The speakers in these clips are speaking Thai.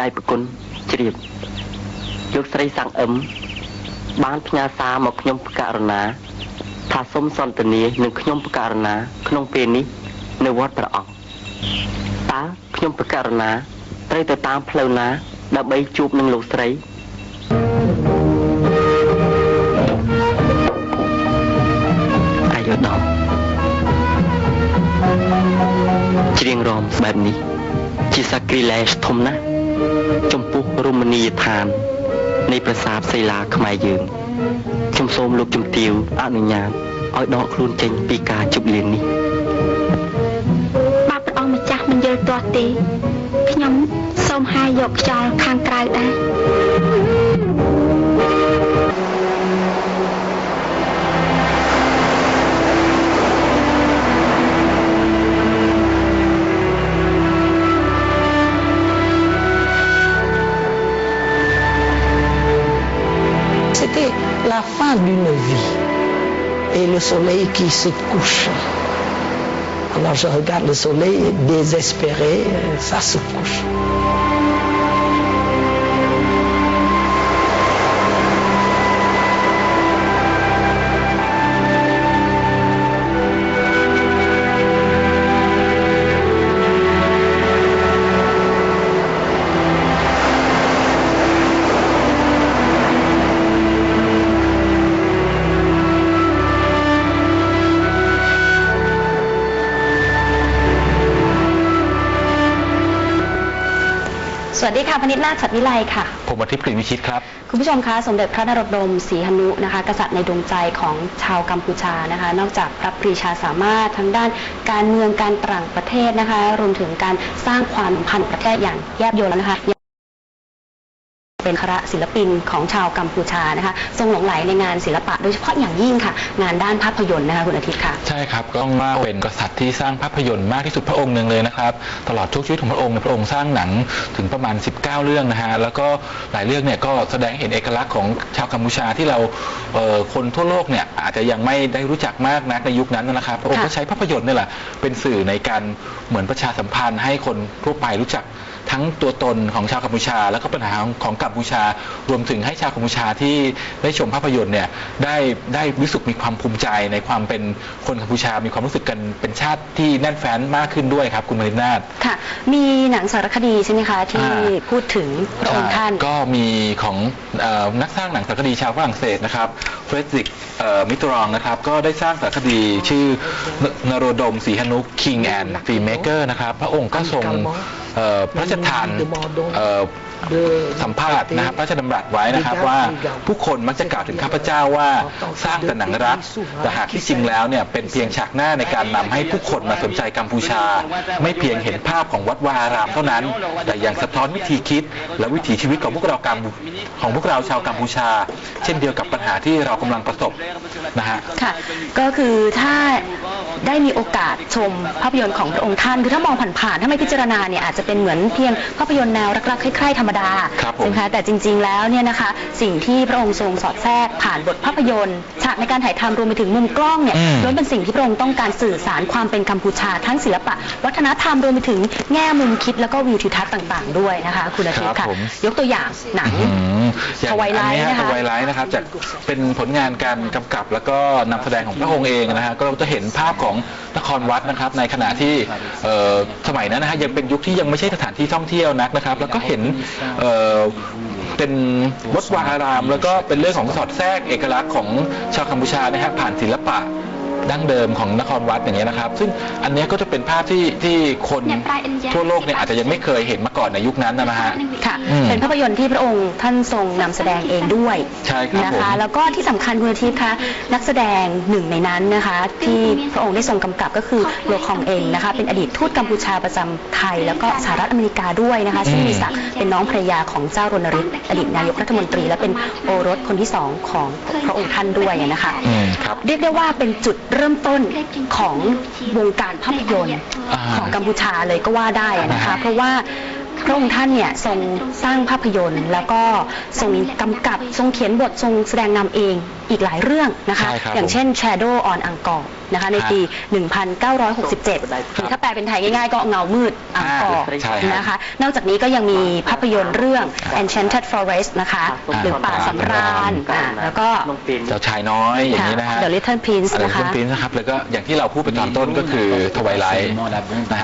ដៃប្រគុណជ្រាបលោកស្រីសាំងអឹមបានផ្ញើសារមកខ្ញុំផ្ករណាថាសូមសន្ទនានឹងខ្ញុំផ្ករណា ក្នុងពេលនេះនៅវត្តព្រះអង្គតើខ្ញុំផ្ករណាត្រូវទៅតាមផ្លូវណា ដើម្បីជួបនឹងលោកស្រីអាយុដំច្រៀងរំបែបនេះ ជាសក្តិលេសធំណាស់ ចំពោះរមណីយដ្ឋាន នៃប្រាសាទសីលាខ្មែរយើងខ្ញុំសូមលោកជំទាវអនុញ្ញាតឲ្យដកខ្លួនចេញពីការជប់លៀងនេះបើព្រះអង្គម្ចាស់មិនយល់ទាស់ទេខ្ញុំសូមហាយយកខ្យល់ខាងក្រៅដែរ d'une vie et le soleil qui se couche. Alors je regarde le soleil désespéré, ça se couche.. สวัสดีค่ะพนิษฐ์นาถสัตว์วิไลค่ะ ผมอาทิตย์กลิ่นวิชิตครับ คุณผู้ชมคะสมเด็จพระนรดมศรีหนุนะคะ กษัตริย์ในดวงใจของชาวกัมพูชานะคะ นอกจากพระปรีชาสามารถทั้งด้านการเมืองการต่างประเทศนะคะ รวมถึงการสร้างความสัมพันธ์ประเทศอย่างแยบยลแล้วนะคะ เป็นคณะศิลปินของชาวกัมพูชานะคะทรงหลงไหลในงานศิลปะ โดยเฉพาะอย่างยิ่งค่ะ งานด้านภาพยนตร์นะคะคุณอาทิตย์ค่ะ ใช่ครับก็ต้องว่าเป็นกษัตริย์ที่สร้างภาพยนตร์มากที่สุดพระองค์หนึ่งเลยนะครับตลอดทุกชีวิตของพระองค์เนี่ยพระองค์สร้างหนังถึงประมาณ 19 เรื่องนะฮะแล้วก็หลายเรื่องเนี่ยก็แสดงเห็นเอกลักษณ์ของชาวกัมพูชาที่เราเอ่อคนทั่วโลกเนี่ยอาจจะยังไม่ได้รู้จักมากนักในยุคนั้นนะครับพระองค์ก็ใช้ภาพยนตร์นี่แหละเป็นสื่อในการเหมือนประชาสัมพันธ์ให้คนทั่วไปรู้จัก ทั้งตัวตนของชาวกัมพูชา แล้วก็ปัญหาของของกัมพูชา รวมถึงให้ชาวกัมพูชาที่ได้ชมภาพยนตร์เนี่ยได้ได้รู้สึกมีความภูมิใจในความเป็นคนกัมพูชา มีความรู้สึกกันเป็นชาติที่แน่นแฟ้นมากขึ้นด้วยครับคุณมรินาถค่ะ มีหนังสารคดีใช่ไหมคะที่อ่าพูดถึงพระองค์ท่านก็มีของเออนักสร้างหนังสารคดีชาวฝรั่งเศสนะครับเฟรดริกมิตรองนะครับก็ได้สร้างสารคดีชื่อนนโรดมศรีหนุ King and Filmmaker นะครับพระองค์ก็ทรง เอ่อพระราชทานเอ่อสัมภาษณ์นะครับพระราชดำรัสไว้นะครับว่าผู้คนมักจะกล่าวถึงข้าพเจ้าว่าสร้างแต่หนังรัก แต่หากที่จริงแล้วเนี่ยเป็นเพียงฉากหน้าในการนำให้ผู้คนมาสนใจกัมพูชา ไม่เพียงเห็นภาพของวัดวาอารามเท่านั้น แต่ยังสะท้อนวิธีคิด และวิถีชีวิตของพวกเรากัมของพวกเราชาวกัมพูชา เช่นเดียวกับปัญหาที่เรากำลังประสบนะฮะค่ะก็คือถ้า ได้มีโอกาสชมภาพยนตร์ของพระองค์ท่าน คือถ้ามองผ่านๆ ถ้าไม่พิจารณาเนี่ยอาจจะเป็นเหมือนเพียงภาพยนตร์แนวรักๆใคร่ๆธรรมดาครับผมใช่ไหมคะแต่จริงๆ แล้วเนี่ยนะคะ สิ่งที่พระองค์ทรงสอดแทรกผ่านบทภาพยนตร์ ฉากในการถ่ายทำรวมไปถึงมุมกล้องเนี่ยอืม ล้วนเป็นสิ่งที่พระองค์ต้องการสื่อสารความเป็นกัมพูชาทั้งศิลปะ วัฒนธรรมรวมไปถึงแง่มุมคิดแล้วก็วิวทิวทัศน์ต่าง ๆ ด้วยนะคะ คุณอาทิตย์ครัค่ะ บผม ยกตัวอย่างหนัง อืมอย่างทวายไลท์อันนี้นะคะ ทวายไลท์นะครับจากเป็นผลงานการกำกับแล้วก็นำแสดงของพระองค์เองนะฮะก็เราจะเห็นภาพของนครวัดนะครับ ในขณะที่เอ่อสมัยนั้นนะฮะยังเป็นยุคที่ยังไม่ใช่สถานที่ท่องเที่ยวนักนะครับ แล้วก็เห็นเอ่อเป็นวัดวาอาราม แล้วก็เป็นเรื่องของสอดแทรกเอกลักษณ์ของชาวกัมพูชานะฮะผ่านศิลปะ ดั้งเดิมของนครวัดอย่างเงี้ยนะครับ ซึ่งอันเนี้ยก็จะเป็นภาพที่ที่คนทั่วโลกเนี่ยอาจจะยังไม่เคยเห็นมาก่อนในยุคนั้นนะฮะ ค่ะ อืมเป็นภาพยนตร์ที่พระองค์ท่านทรงนำแสดงเองด้วยใช่ครับนะผม คะ แล้วก็ที่สำคัญคุณอาทิตย์คะนักแสดงหนึ่งในนั้นนะคะ ที่พระองค์ได้ทรงกำกับก็คือโลคองเองนะคะ เป็นอดีตทูตกัมพูชาประจำไทย แล้วก็สหรัฐอเมริกาด้วยนะคะ ซึ่งมีศักดิ์เป็นน้องภรรยาของเจ้ารณฤทธิ์อดีตนายกรัฐมนตรี และเป็นโอรสคนที่สองของพระองค์ท่านด้วยนะคะ อืมครับ เรียกได้ว่าเป็นจุดเริ่มต้นของวงการภาพยนตร์อ่าของกัมพูชาเลยก็ว่าได้อะนะคะอ่าเพราะว่าพระองค์ท่านเนี่ยทรงสร้างภาพยนตร์ แล้วก็ทรงกำกับทรงเขียนบททรงแสดงนำเองอีกหลายเรื่องนะคะใช่ครับอย่างเช่น Shadow on Angkor นะคะในปี 1967 หรือถ้าแปลเป็นไทยง่ายๆ ก็เงามืดอ่างอนะคะ นอกจากนี้ก็ยังมีภาพยนตร์เรื่อง Enchanted Forest นะคะ หรือป่าสำราญแล้วก็ เจ้าชายน้อยอย่างนี้นะฮะ The Little Prince นะคะ The Little Prince นะครับแล้วก็อย่างที่เราพูดไปตอนต้นก็คือทวายไร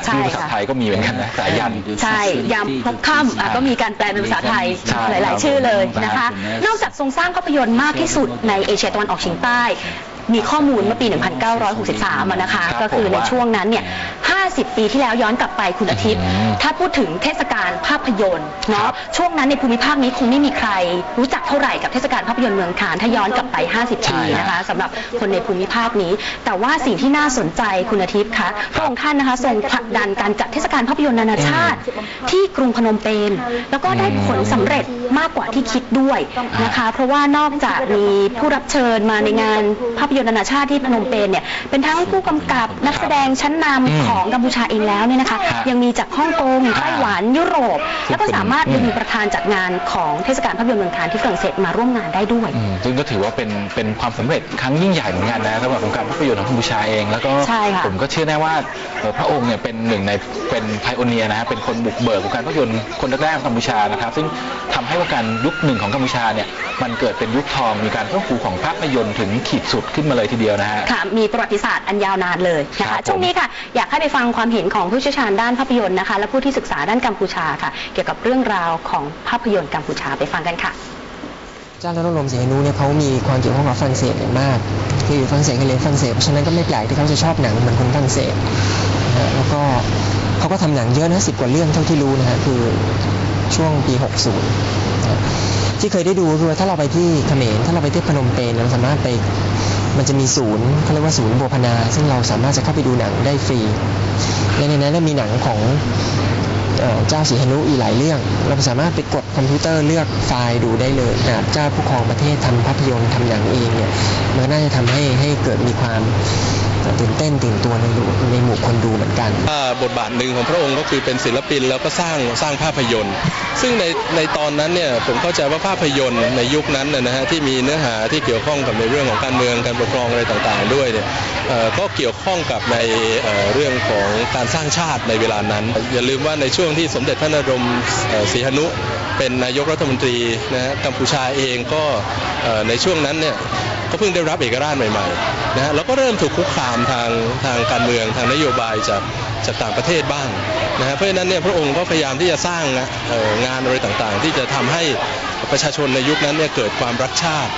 ชื่ที่ภาษาไทยก็มีเหมือนกันนะสายยัน ใช่ ยามพบค่ำก็มีการแปลเป็นภาษาไทยหลาย ๆ ชื่อเลยนะคะ นอกจากทรงสร้างภาพยนตร์มากที่สุดในเอเชียตะวันออกเฉียงใต้ มีข้อมูลเมื่อปี 1963อะนะคะ ครับก็คือในผมว่าช่วงนั้นเนี่ย 50 ปีที่แล้วย้อนกลับไปคุณอาทิตย์ อืมถ้าพูดถึงเทศกาลภาพยนตร์ครัเนาะ บ ช่วงนั้นในภูมิภาคนี้คงไม่มีใครรู้จักเท่าไหร่กับเทศกาลภาพยนตร์เมืองคาน ถ้าย้อนกลับไป 50 ปีนะคะสำหรับคนในภูมิภาคนี้ แต่ว่าสิ่งที่น่าสนใจคุณอาทิตย์คะพระองค์ท่านนะคะทรงผลักดันการจัดเทศกาลภาพยนตร์นานาชาติ ที่กรุงพนมเปญแล้วก็ได้ผลสำเร็จมากกว่าที่คิดด้วยนะคะ เพราะว่านอกจากมีผู้รับเชิญมาในงานภาพยนตร์นานาชาติที่พนมเปญเนี่ยเป็นทั้งผู้กำกับนักแสดงชั้นนำอืมของกัมพูชาเองแล้วเนี่ยนะคะฮะยังมีจากฮ่องกงอ่าไต้หวันยุโรป แล้วก็สามารถอืมดึงประธานจัดงานของเทศกาลภาพยนตร์เมืองคานที่ฝรั่งเศสมาร่วมงานได้ด้วยอืมซึ่งก็ถือว่าเป็นเป็นความสำเร็จครั้งยิ่งใหญ่เหมือนกันนะสำหรับวงการภาพยนตร์ของกัมพูชาเองแล้วก็ใช่ค่ะผมก็เชื่อแน่ว่าเอ่อพระองค์เนี่ยเป็นหนึ่งในเป็นไพโอเนียนะฮะเป็นคนบุกเบิกวงการภาพยนตร์คนแรกๆของกัมพูชานะครับ ซึ่งทำให้วงการยุคหนึ่งของกัมพูชาเนี่ยมันเกิดเป็นยุคทองมีการเพิ่มฟูของภาพยนตร์ถึงขีดสุดขึ้นมาเลยทีเดียวนะฮะ ค่ะ มีประวัติศาสตร์อันยาวนานเลยนะครัคะบผม ช่วงนี้ค่ะ อยากให้ไปฟังความเห็นของผู้เชี่ยวชาญด้านภาพยนตร์นะคะ และผู้ที่ศึกษาด้านกัมพูชาค่ะ เกี่ยวกับเรื่องราวของภาพยนตร์กัมพูชาไปฟังกันค่ะ เจ้าแล้วลมเสียนูเนี่ยเขามีความเกี่ยวข้องกับฝรั่งเศสอย่างมาก คืออยู่ฝรั่งเศสเขาเรียนฝรั่งเศสเพราะฉะนั้นก็ไม่แปลกที่เขาจะชอบหนังเหมือนคนฝรั่งเศสนะฮะแล้วก็เขาก็ทำหนังเยอะนะสิบกว่าเรื่องเท่าที่รู้นะฮะคือช่วงปี 60นะฮะที่เคยได้ดูคือว่าถ้าเราไปที่เขมรถ้าเราไปที่พนมเปญเราสามารถไป มันจะมีศูนย์เขาเรียกว่าศูนย์บูพนา ซึ่งเราสามารถจะเข้าไปดูหนังได้ฟรีและในนั้นมีหนังของเจ้าสีหนุอีหลายเรื่อง เราสามารถไปกดคอมพิวเตอร์เลือกไฟล์ดูได้เลยนะเจ้าผู้ครองประเทศทำภาพยนตร์ทำหนังเองเนี่ยมันน่าจะทำให้ให้เกิดมีความ ตื่นเต้นตื่นตัวในหมู่ในหมู่คนดูเหมือนกันบทบาทหนึ่งของพระองค์ก็คือเป็นศิลปินแล้วก็สร้างสร้างภาพยนตร์ ซึ่งในในตอนนั้นเนี่ยผมเข้าใจว่าภาพยนตร์ในยุคนั้นนะฮะที่มีเนื้อหาที่เกี่ยวข้องกับในเรื่องของการเมืองการปกครองอะไรต่างๆ ด้วยเนี่ยก็เกี่ยวข้องกับในเรื่องของการสร้างชาติในเวลานั้น อย่าลืมว่าในช่วงที่สมเด็จพระนรมศรีหนุ เป็นนายกรัฐมนตรีนะฮะกัมพูชาเองก็ในช่วงนั้นเนี่ย ก็เพิ่งได้รับเอกราชใหม่ๆนะฮะแล้วก็เริ่มถูกคุกคามทางทางการเมืองทางนโยบายจากจากต่างประเทศบ้างนะฮะเพราะฉะนั้นเนี่ยพระองค์ก็พยายามที่จะสร้างนะงานอะไรต่างๆ ที่จะทำให้ประชาชนในยุคนั้นเนี่ยเกิดความรักชาติ